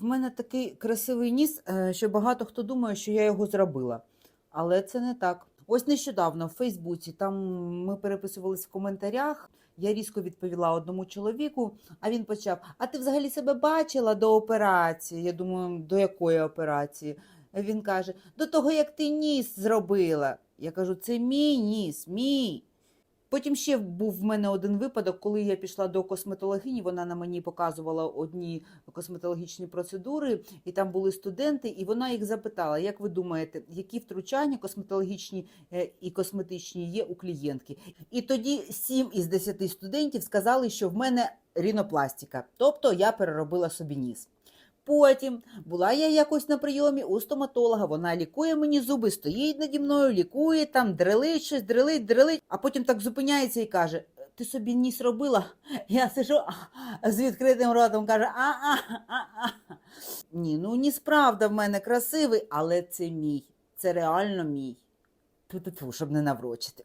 В мене такий красивий ніс, е, що багато хто думає, що я його зробила. Але це не так. Ось нещодавно в Фейсбуці там ми переписувалися в коментарях. Я різко відповіла одному чоловіку, а він почав: А ти взагалі себе бачила до операції? Я думаю, до якої операції? Він каже: До того, як ти ніс зробила. Я кажу, це мій ніс, мій. Потім ще був в мене один випадок, коли я пішла до косметологині, вона на мені показувала одні косметологічні процедури, і там були студенти, і вона їх запитала: як ви думаєте, які втручання косметологічні е, і косметичні є у клієнтки? І тоді 7 із 10 студентів сказали, що в мене рінопластика, тобто я переробила собі ніс. Потім була я якось на прийомі у стоматолога, вона лікує мені зуби, стоїть наді мною, лікує там, дрелить щось, дрелить, дрелить, а потім так зупиняється і каже: Ти собі ніс робила? Я сижу з відкритим ротом, каже, а-а-а-а. Ні, ну ніс правда в мене красивий, але це мій. Це реально мій. Тьфу-тьфу-тьфу, щоб не наврочити.